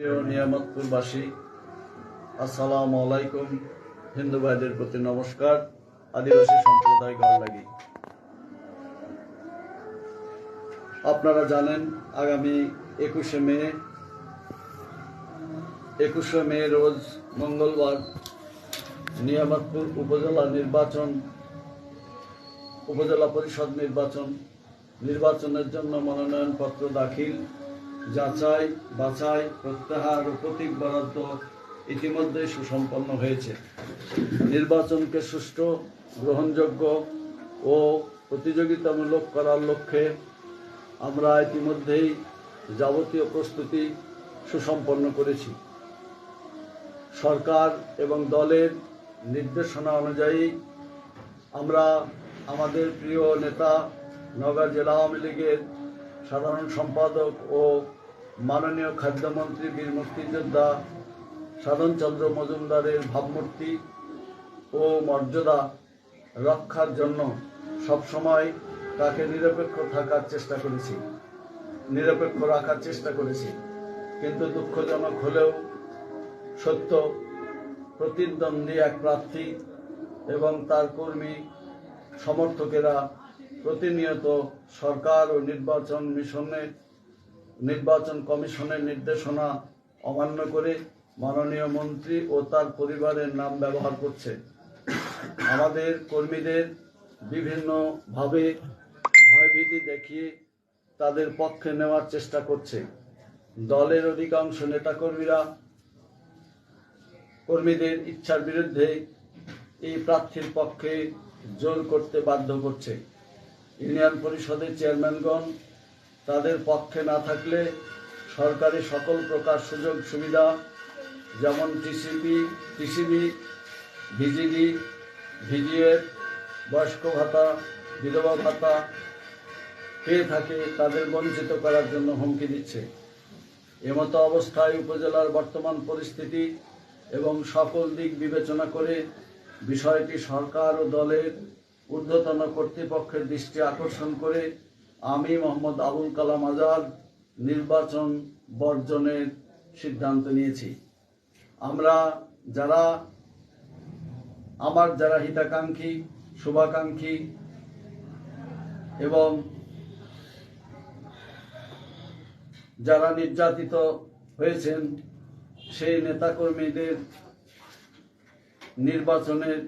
নিয়ামতপুরবাসী, আসসালামু আলাইকুম। হিন্দু ভাইদের প্রতি নমস্কার। আদিবাসী সম্প্রদায় লাগি। আপনারা জানেন, আগামী একুশে মে একুশে মে রোজ মঙ্গলবার নিয়ামতপুর উপজেলা নির্বাচন, উপজেলা পরিষদ নির্বাচন, নির্বাচনের জন্য মনোনয়নপত্র দাখিল যাচাই, বাছাই, প্রত্যাহার ও প্রতীক বরাদ্দ ইতিমধ্যে সুসম্পন্ন হয়েছে। নির্বাচনকে সুষ্ঠু, গ্রহণযোগ্য ও প্রতিযোগিতামূলক করার লক্ষ্যে আমরা ইতিমধ্যেই যাবতীয় প্রস্তুতি সুসম্পন্ন করেছি। সরকার এবং দলের নির্দেশনা অনুযায়ী আমরা আমাদের প্রিয় নেতা নগর জেলা আওয়ামী লীগের সাধারণ সম্পাদক ও মাননীয় খাদ্যমন্ত্রী বীর মুক্তিযোদ্ধা সাধনচন্দ্র মজুমদারের ভাবমূর্তি ও মর্যাদা রক্ষার জন্য সবসময় তাকে নিরপেক্ষ থাকার চেষ্টা করেছি। নিরপেক্ষ রাখার চেষ্টা করেছি। কিন্তু দুঃখজনক হলেও সত্য, প্রতিদ্বন্দ্বী এক প্রার্থী এবং তার কর্মী সমর্থকেরা প্রতিনিয়ত সরকার ও নির্বাচন মিশনে, নির্বাচন কমিশনের নির্দেশনা অমান্য করে মাননীয় মন্ত্রী ও তার পরিবারের নাম ব্যবহার করছে। আমাদের কর্মীদের বিভিন্নভাবে ভয়ভীতি দেখিয়ে তাদের পক্ষে নেওয়ার চেষ্টা করছে। দলের অধিকাংশ নেতাকর্মীরা কর্মীদের ইচ্ছার বিরুদ্ধে এই প্রার্থীর পক্ষে জোর করতে বাধ্য করছে। ইউনিয়ন পরিষদের চেয়ারম্যানগণ, তাদের পক্ষে না থাকলে সরকারি সকল প্রকার সুযোগ সুবিধা যেমন টিসিপি, টিসিবি ভিজিডি ভিজিএফ, বয়স্ক ভাতা, বিধবা ভাতা পেয়ে থাকে, তাদের বঞ্চিত করার জন্য হুমকি দিচ্ছে। এমতো অবস্থায় উপজেলার বর্তমান পরিস্থিতি এবং সকল দিক বিবেচনা করে বিষয়টি সরকার ও দলের ঊর্ধ্বতন কর্তৃপক্ষের দৃষ্টি আকর্ষণ করে আমি মোহাম্মদ আবুল কালাম আজাদ নির্বাচন বর্জনের সিদ্ধান্ত নিয়েছি। আমরা যারা, আমার যারা হিতাকাঙ্ক্ষী, শুভাকাঙ্ক্ষী এবং যারা নির্যাতিত হয়েছেন, সেই নেতাকর্মীদের নির্বাচনের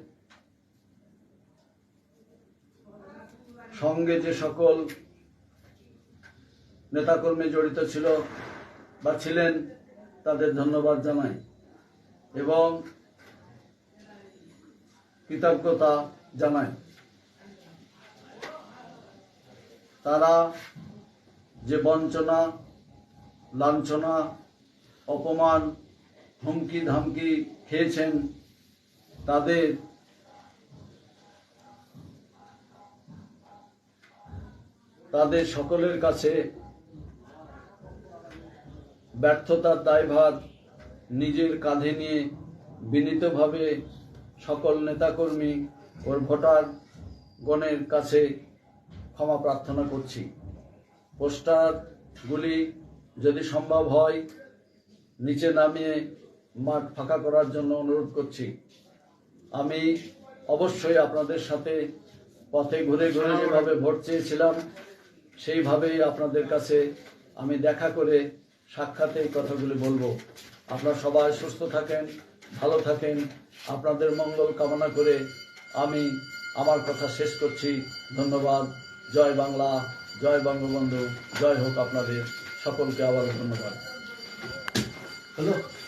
সঙ্গে যে সকল নেতাকর্মী জড়িত ছিল বা ছিলেন, তাদের ধন্যবাদ জানাই। এবং কৃতজ্ঞতা জানাই। তারা যে বঞ্চনা, লাঞ্ছনা, অপমান হুমকি ধামকি খেয়েছেন, তাদের তাদের সকলের কাছে ব্যর্থতার দায়ভার নিজের কাঁধে নিয়ে বিনীতভাবে সকল নেতাকর্মী ও ভোটার গণের কাছে ক্ষমা প্রার্থনা করছি। পোস্টারগুলি যদি সম্ভব হয়, নিচে নামিয়ে মাঠ ফাঁকা করার জন্য অনুরোধ করছি। আমি অবশ্যই আপনাদের সাথে পথে ঘুরে ঘুরে যেভাবে ভোট চেয়েছিলাম সেইভাবেই আপনাদের কাছে আমি দেখা করে সাক্ষাতে এই কথাগুলি বলব। আপনারা সবাই সুস্থ থাকেন, ভালো থাকেন। আপনাদের মঙ্গল কামনা করে আমি আমার কথা শেষ করছি। ধন্যবাদ। জয় বাংলা, জয় বঙ্গবন্ধু। জয় হোক আপনাদের। সকলকে আবার ধন্যবাদ। হ্যালো?